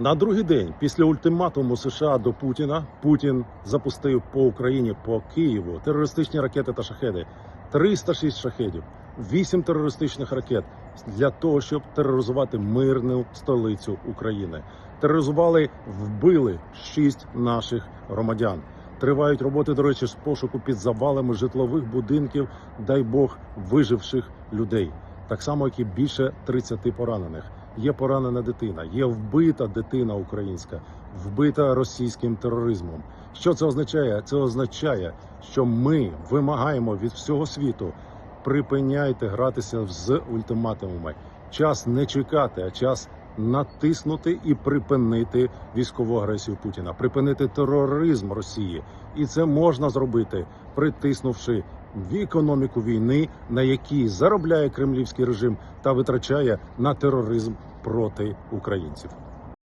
На другий день після ультиматуму США до Путіна Путін запустив по Україні по Києву терористичні ракети та шахеди. 306 шахедів, 8 терористичних ракет для того, щоб тероризувати мирну столицю України. Тероризували, вбили 6 наших громадян. Тривають роботи, до речі, з пошуку під завалами житлових будинків, дай Бог, виживших людей. Так само, як і більше 30 поранених. Є поранена дитина, є вбита дитина українська, вбита російським тероризмом. Що це означає? Це означає, що ми вимагаємо від всього світу припиняйте гратися з ультиматумами. Час не чекати, а час натиснути і припинити військову агресію Путіна, припинити тероризм Росії, і це можна зробити, притиснувши в економіку війни, на якій заробляє кремлівський режим та витрачає на тероризм проти українців.